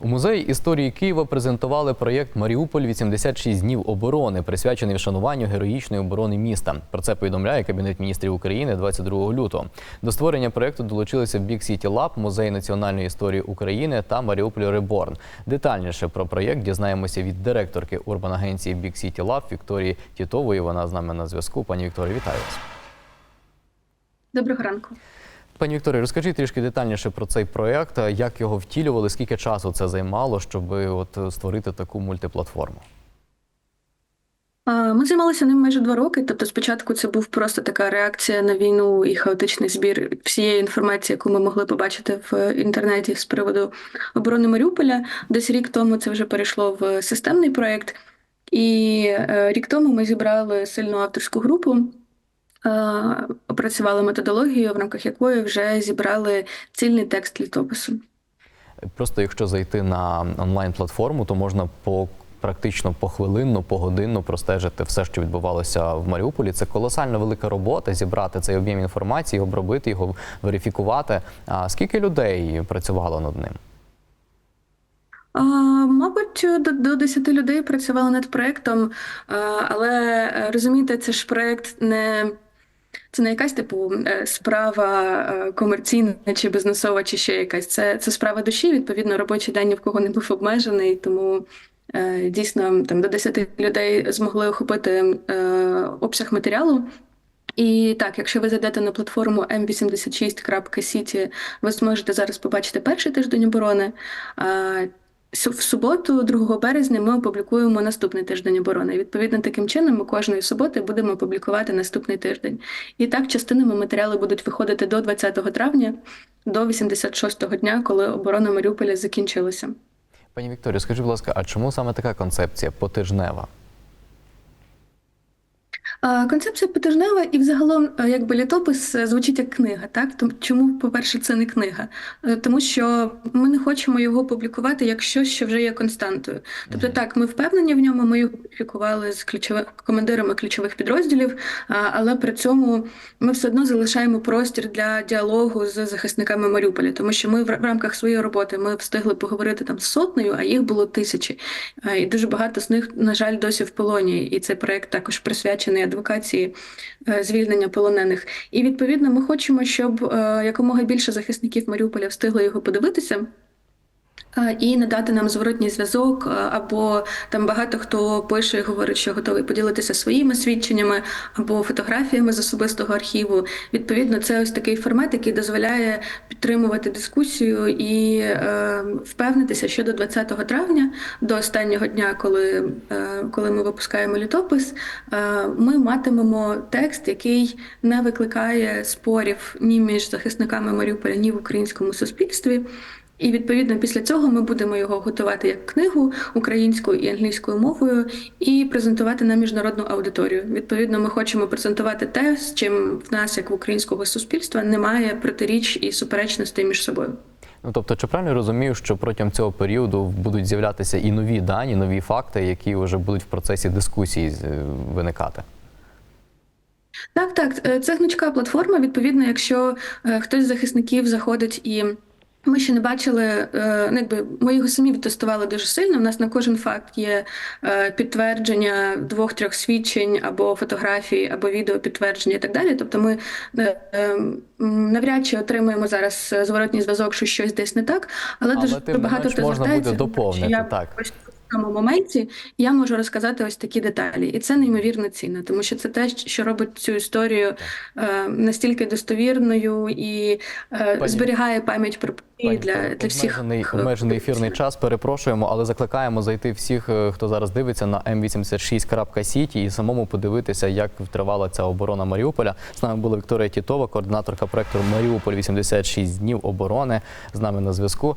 У музеї історії Києва презентували проєкт Маріуполь 86 днів оборони, присвячений вшануванню героїчної оборони міста. Про це повідомляє Кабінет міністрів України 22 лютого. До створення проєкту долучилися Big City Lab, Музей національної історії України та Маріуполь Реборн. Детальніше про проєкт дізнаємося від директорки урбанагенції Big City Lab Вікторії Тітової. Вона з нами на зв'язку. Пані Вікторія, вітаю вас. Доброго ранку. Пані Вікторія, розкажіть трішки детальніше про цей проєкт, як його втілювали, скільки часу це займало, щоб от створити таку мультиплатформу. Ми займалися ним майже два роки. Тобто, спочатку це був просто така реакція на війну і хаотичний збір всієї інформації, яку ми могли побачити в інтернеті з приводу оборони Маріуполя. Десь рік тому це вже перейшло в системний проєкт. І е, рік тому ми зібрали сильну авторську групу, опрацювали методологію, в рамках якої вже зібрали цільний текст літопису. Просто якщо зайти на онлайн-платформу, то можна по практично похвилинно, погодинно простежити все, що відбувалося в Маріуполі. Це колосально велика робота зібрати цей об'єм інформації, обробити його, верифікувати. А скільки людей працювало над ним? А, Мабуть, до, до 10 людей працювали над проектом, а, але е, розумієте, це ж проект не. Це не якась типу е, справа е, комерційна чи бізнесова, чи ще якась. Це, це справа душі. Відповідно, робочий день ні в кого не був обмежений, тому е, дійсно там до 10 людей змогли охопити обсяг матеріалу. І так, якщо ви зайдете на платформу m86.city, ви зможете зараз побачити перший тиждень оборони. В суботу, 2 березня, ми опублікуємо наступний тиждень оборони. І, Відповідно, таким чином ми кожної суботи будемо опублікувати наступний тиждень. І так, частинами матеріали будуть виходити до 20 травня, до 86-го дня, коли оборона Маріуполя закінчилася. Пані Вікторію, скажіть, будь ласка, а чому саме така концепція потижнева? Концепція потижнева і взагалом, е, якби літопис е, звучить як книга. Так чому, по-перше, це не книга? Е, Тому що ми не хочемо його публікувати як щось, що вже є константою. Тобто, так, ми впевнені в ньому. Ми його публікували з ключовими командирами ключових підрозділів, але при цьому ми все одно залишаємо простір для діалогу з захисниками Маріуполя, тому що ми в рамках своєї роботи ми встигли поговорити там з сотнею, а їх було тисячі. І дуже багато з них, на жаль, досі в полоні. І цей проект також присвячений адвокації е, звільнення полонених. І відповідно ми хочемо, щоб е, якомога більше захисників Маріуполя встигли його подивитися. І надати нам зворотній зв'язок, або там багато хто пише і говорить, що готовий поділитися своїми свідченнями або фотографіями з особистого архіву. Відповідно, це ось такий формат, який дозволяє підтримувати дискусію і е, впевнитися, що до 20 травня, до останнього дня, коли, е, коли ми випускаємо літопис, е, ми матимемо текст, який не викликає спорів ні між захисниками Маріуполя, ні в українському суспільстві. І відповідно після цього ми будемо його готувати як книгу українською і англійською мовою і презентувати на міжнародну аудиторію. Відповідно, ми хочемо презентувати те, з чим в нас, як в українського суспільства, немає протиріч і суперечностей між собою. Ну тобто, чи правильно розумію, що протягом цього періоду будуть з'являтися і нові дані, нові факти, які вже будуть в процесі дискусії е, виникати? Так, так, е, це гнучка платформа. Відповідно, якщо е, хтось з захисників заходить і. Ми ще не бачили, е, ну, якби ми його самі відтестували дуже сильно. У нас на кожен факт є е, підтвердження двох-трьох свідчень або фотографій, або відео підтвердження і так далі. Тобто ми е, е, м, навряд чи отримуємо зараз зворотній зв'язок, що щось десь не так, але, Але дуже багато хто можна буде доповнити, так. Цьому моменті я можу розказати ось такі деталі, і це неймовірно цінно, тому що це те, що робить цю історію е, настільки достовірною і е, Пані- зберігає пам'ять про події для, для всіх обмежений, е, обмежений ефірний час. Перепрошуємо, але закликаємо зайти всіх, е, хто зараз дивиться на m86.city і самому подивитися, як тривала ця оборона Маріуполя. З нами була Вікторія Тітова, координаторка проекту Маріуполь 86 днів оборони. З нами на зв'язку.